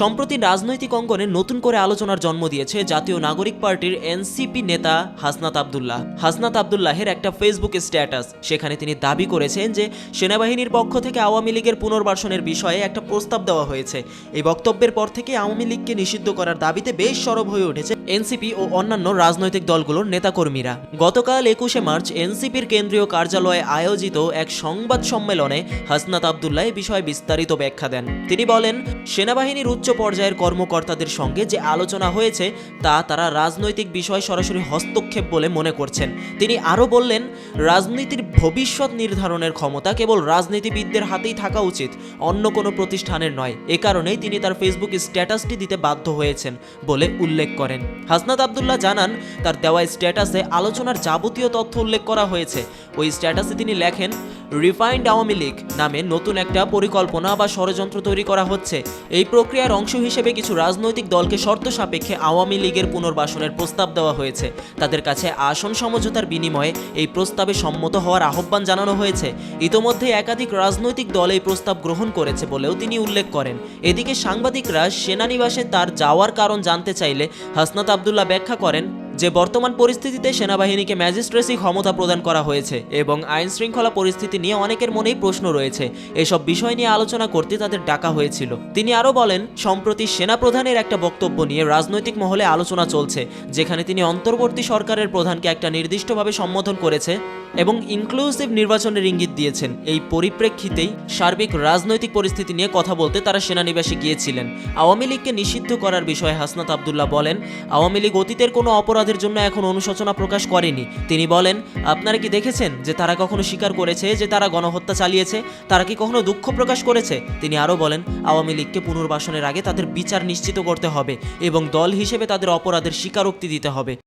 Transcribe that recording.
সম্প্রতি রাজনৈতিক অঙ্গনে নতুন করে আলোচনার জন্ম দিয়েছে জাতীয় নাগরিক পার্টির এনসিপি নেতা হাসনাত আবদুল্লাহ। হাসনাত আবদুল্লাহের একটা ফেসবুক স্ট্যাটাস, সেখানে তিনি দাবি করেছেন যে সেনাবাহিনীর পক্ষ থেকে আওয়ামী লীগের পুনর্বাসনের বিষয়ে একটা প্রস্তাব দেওয়া হয়েছে। এই বক্তব্যের পর থেকে আওয়ামী লীগকে নিষিদ্ধ করার দাবিতে বেশ সরব হয়ে উঠেছে এনসিপি ও অন্যান্য রাজনৈতিক দলগুলোর নেতাকর্মীরা। গতকাল একুশে মার্চ এনসিপির কেন্দ্রীয় কার্যালয়ে আয়োজিত এক সংবাদ সম্মেলনে হাসনাত আবদুল্লাহ বিষয়ে বিস্তারিত ব্যাখ্যা দেন। তিনি বলেন, সেনাবাহিনীর উচ্চ পর্যায়ের কর্মকর্তাদের সঙ্গে যে আলোচনা হয়েছে, তা তারা রাজনৈতিক বিষয় সরাসরি হস্তক্ষেপ বলে মনে করছেন। তিনি আরও বললেন, রাজনীতির ভবিষ্যৎ নির্ধারণের ক্ষমতা কেবল রাজনীতিবিদদের হাতেই থাকা উচিত, অন্য কোনো প্রতিষ্ঠানের নয়। এ কারণেই তিনি তার ফেসবুক স্ট্যাটাসটি দিতে বাধ্য হয়েছেন বলে উল্লেখ করেন। হাসনাত আবদুল্লাহ জানান, তার দেওয়া স্ট্যাটাসে আলোচনার যাবতীয় তথ্য উল্লেখ করা হয়েছে। ওই স্ট্যাটাসে তিনি লেখেন রিফাইন্ড আওয়ামী লীগ নামে নতুন একটা পরিকল্পনা বা ষড়যন্ত্র তৈরি করা হচ্ছে। এই প্রক্রিয়ার অংশ হিসেবে কিছু রাজনৈতিক দলকে শর্ত সাপেক্ষে আওয়ামী লীগের পুনর্বাসনের প্রস্তাব দেওয়া হয়েছে। তাদের কাছে আসন সমঝোতার বিনিময়ে এই প্রস্তাবে সম্মত হওয়ার আহ্বান জানানো হয়েছে। ইতোমধ্যে একাধিক রাজনৈতিক দল এই প্রস্তাব গ্রহণ করেছে বলেও তিনি উল্লেখ করেন। এদিকে সাংবাদিকরা সেনানিবাসে তার যাওয়ার কারণ জানতে চাইলে হাসনাত আবদুল্লাহ ব্যাখ্যা করেন যে বর্তমান পরিস্থিতিতে সেনাবাহিনীকে ম্যাজিস্ট্রেসি ক্ষমতা প্রদান করা হয়েছে এবং আইন শৃঙ্খলা পরিস্থিতি নিয়ে অনেকের মনেই প্রশ্ন রয়েছে। এসব বিষয় নিয়ে আলোচনা করতে তাদের ডাকা হয়েছিল। তিনি আরও বলেন, সম্প্রতি সেনাপ্রধানের একটা বক্তব্য নিয়ে রাজনৈতিক মহলে আলোচনা চলছে, যেখানে তিনি অন্তর্বর্তী সরকারের প্রধানকে একটা নির্দিষ্টভাবে সম্বোধন করেছে এবং ইনক্লুসিভ নির্বাচনের ইঙ্গিত দিয়েছেন। এই পরিপ্রেক্ষিতেই সার্বিক রাজনৈতিক পরিস্থিতি নিয়ে কথা বলতে তারা সেনানিবাসে গিয়েছিলেন। আওয়ামী লীগকে নিষিদ্ধ করার বিষয়ে হাসনাত আবদুল্লাহ বলেন, আওয়ামী লীগ অতীতের কোনো অপরাধের জন্য এখন অনুশোচনা প্রকাশ করেনি। তিনি বলেন, আপনারা কি দেখেছেন যে তারা কখনো স্বীকার করেছে যে তারা গণহত্যা চালিয়েছে? তারা কি কখনো দুঃখ প্রকাশ করেছে? তিনি আরও বলেন, আওয়ামী লীগকে পুনর্বাসনের আগে তাদের বিচার নিশ্চিত করতে হবে এবং দল হিসেবে তাদের অপরাধের স্বীকারোক্তি দিতে হবে।